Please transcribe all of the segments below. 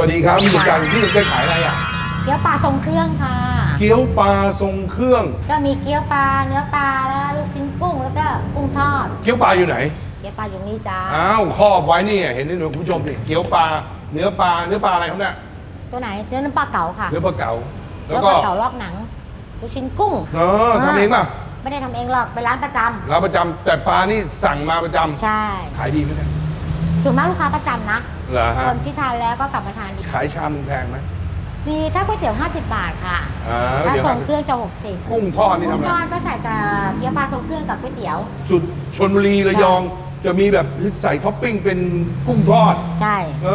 วัสดีครับพี่สมใจพี่สมใจขายอะไรอะ เกี๊ยวปลาทรงเครื่องค่ะ เกี๊ยวปลาทรงเครื่อง ก็มีเกี๊ยวปลาเนื้อปลาแล้วลูกชิ้นกุ้งแล้วก็กุ้งทอด เกี๊ยวปลาอยู่ไหน เกี๊ยวปลาอยู่นี่จ้าอ้าวครอบไว้นี่เห็นนี่หนูคุณผู้ชมดิเกี๊ยวปลาเนื้อปลาเนื้อปลาอะไรครับเนี่ยตัวไหนเนื้อน้ำปลาเก๋าค่ะเนื้อปลาเก๋าแล้แล้ววก็ปลาเก๋าลอกหนังลูกชิ้นกุ้งเออทำเองป่ะไม่ได้ทำเองหรอกเป็นร้านประจำร้านประจำแต่ปลานี่สั่งมาประจำใช่ขายดีไหมเนี่ยส่วนมากลูกค้าประจำนะ เหรอฮะ คนที่ทานแล้วก็กลับมาทานอีกขายชามมึงแพงไหมมีถ้าก๋วยเตี๋ยว 50 บาทค่ะอ่าถ้าเดี๋ยวทรงเครื่องจะ60กุ้งทอดนี่กุ้ทำงอะไร ทอดก็ใส่กับเกี๊ยวปลาทรงเครื่องกับก๋วยเตี๋ยว สุดชนบุรีระยองจะมีแบบใส่ท็อปปิ้งเป็นกุ้งทอด ใช่ เอ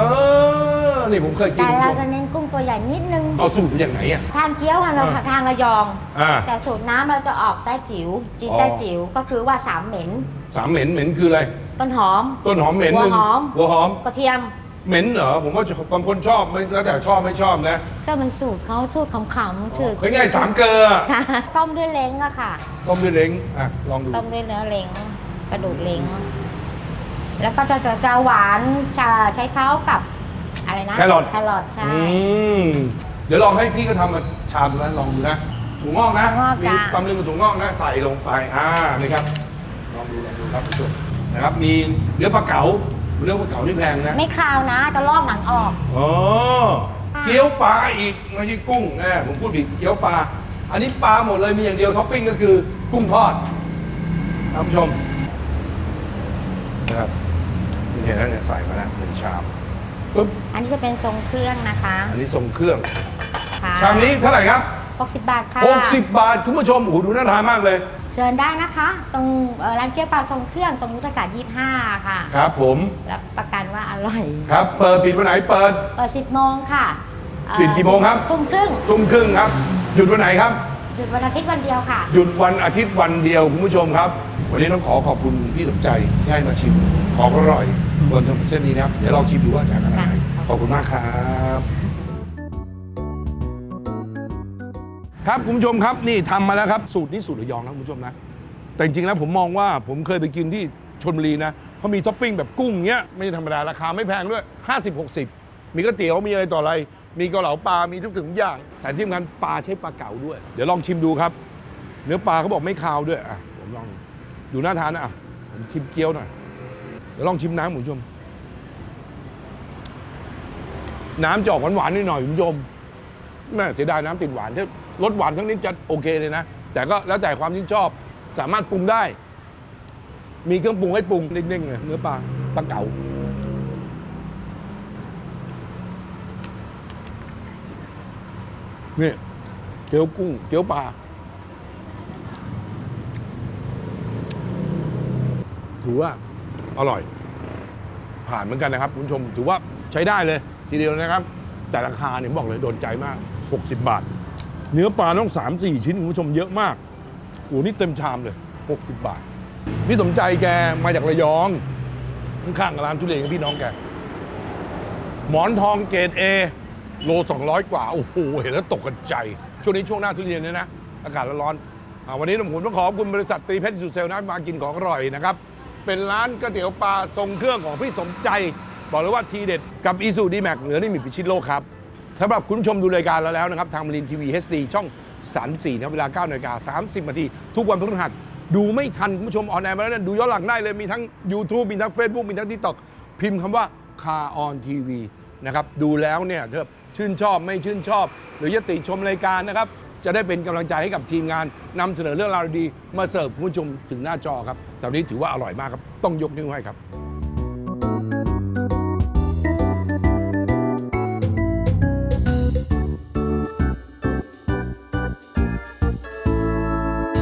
อ นี่ผมเคยกินแต่เราจะเน้นกุ้งตัวใหญ่นิดนึง เอาสูตรมาจากไหนอะ ทางเกี๊ยวค่ะเราอ่า ทางระยอง อ่า แต่สูตรน้ำเราจะออกใต้จิ๋วจีนอ๋อ ใต้จิ๋วก็คือว่าสามเหม็นสามเหม็นเหม็นคืออะไร ต้นหอม ต้นหอมเหม็นหนึ่งหัวหอม หัวหอม กระเทียม เหม็นเหรอผมว่าบางคนชอบไม่แล้วแต่ชอบไม่ชอบนะก็มันสูตรเขาสูตรขำๆชื่อเคยง่ายสามเกลือค่ะต้มด้วยเล้งอะค่ะ ต้มด้วยเล้งอะลองดูต้มด้วยเนื้อเล้งกระดูกเล้งแล้วก็จะจะจะหวานจะใช้เท้ากับอะไรนะแครอทแครอทใช่อืมเดี๋ยวลองให้พี่ก็ทำมาชามนั้นลองดูนะถุงงอกนะถั่วงอกมีจ้ะตำลึงกับถุงงอกนะใส่ลงไปอ่านี่ครับลองดูลองดูครับผู้ชมนะครับมีเนื้อปลาเก๋า เนื้อปลาเก๋านี่แพงนะ ไม่คาวนะจะลอกหนังออก อ๋อ เกี๊ยวปลาอีกไม่ใช่กุ้งแน่ผมพูดผิดเกี๊ยวปลา อันนี้ปลาหมดเลยมีอย่างเดียวท็อปปิ้งก็คือกุ้งทอดท่านผู้ชมนะครับนี่เห็นแล้วเนี่ยใส่มาแล้วหนึ่งชามปุ๊บอันนี้จะเป็นทรงเครื่องนะคะอันนี้ทรงเครื่อง ค่ะชามนี้เท่าไหร่ครับ 60 บาทค่ะ 60 บาทคุณผู้ชมโอ้โหดูน่าทานมากเลย เชิญได้นะคะ ตรงเอ่อร้านเกี๊ยวปลาทรงเครื่องตรงยุทธการ25 ค่ะ ครับผมรับประกันว่าอร่อย ครับ เปิดปิดวันไหนเปิด เปิด 10 โมงค่ะเอ่อปิดกี่โมงครับ ทุ่มครึ่งทุ่มครึ่งครับ หยุดวันไหนครับ หยุดวันอาทิตย์วันเดียวค่ะ หยุดวันอาทิตย์วันเดียวคุณผู้ชมครับ วันนี้ต้องขอขอบคุณพี่สมใจที่ให้มาชิมของอร่อยบนถนนเส้นนี้นะครับ เดี๋ยวลองชิมดูว่าจะขนาดไหนค่ะขอบคุณมากครับ ครับคุณผู้ชมครับนี่ทำมาแล้วครับ สูตรนี้สูตรระยองนะคุณผู้ชมนะ แต่จริงๆแล้วผมมองว่าผมเคยไปกินที่ชลบุรีนะเขามีท็อปปิ้งแบบกุ้งเงี้ยไม่ธรรมดาราคาไม่แพงด้วย 50 60 มีก๋วยเตี๋ยวมีอะไรต่ออะไร มีเกาเหลาปลา มีทุกถึงอย่าง แต่ที่สำคัญปลาใช้ปลาเก๋าด้วย เดี๋ยวลองชิมดูครับ เนื้อปลาเขาบอกไม่คาวด้วยอะผมลองดูน่าทานนะอะผมชิมเกี๊ยวหน่อยเดี๋ยวลองชิมน้ำคุณผู้ชม น้ำจะออกหวานๆนิดหน่อยคุณผู้ชมแม่เสียดายน้ำติดหวานถ้า รสหวานทั้งนี้จะโอเคเลยนะ แต่ก็แล้วแต่ความชื่นชอบ สามารถปรุงได้ มีเครื่องปรุงให้ปรุงเด้งๆเลยเนื้อปลาปลาเก๋านี่เกี๊ยวกุ้ง เกี๊ยวปลาถือว่าอร่อย ผ่านเหมือนกันนะครับ คุณผู้ชมถือว่าใช้ได้เลย ทีเดียวนะครับ แต่ราคาเนี่ยบอกเลยโดนใจมาก 60 บาท เนื้อปลาต้อง3 4ชิ้นคุณผู้ชมเยอะมากโอ้นี่เต็มชามเลย 60 บาท พี่สมใจแกมาจากระยอง ข้างๆกับร้านทุเรียนพี่น้องแก หมอนทองเกรดเอโล 200 กว่า โอ้โห เห็นแล้วตกกันใจ ช่วงนี้ช่วงหน้าทุเรียนเนี่ยนะ อากาศร้อนวันนี้ผมต้องขอบคุณบริษัทตรีเพชรสุเซลนะมากินของอร่อยนะครับ เป็นร้านก๋วยเตี๋ยวปลาทรงเครื่องของพี่สมใจ บอกเลยว่าทีเด็ดกับอีซูดีแม็กเหนือนี่มีพิชิตโลกครับ สำหรับคุณผู้ชมดูรายการเราแล้วนะครับ ทางมารินทีวี HD ช่อง 34นะครับเวลา9นาฬิกา30นาทีทุกวันพฤหัสดูไม่ทันคุณผู้ชมออนแอร์มาแล้วเนี่ยดูย้อนหลังได้เลยมีทั้ง YouTube มีทั้ง Facebook มีทั้ง TikTok พิมพ์คำว่าคาออนทีวีนะครับดูแล้วเนี่ยเถอชื่นชอบไม่ชื่นชอบ หรือจะติชมรายการนะครับ จะได้เป็นกำลังใจให้กับทีมงานนำเสนอเรื่องราวดีๆมาเสิร์ฟคุณผู้ชมถึงหน้าจอครับแต่วันนี้ถือว่าอร่อยมากครับต้องยกนิ้วให้ครับ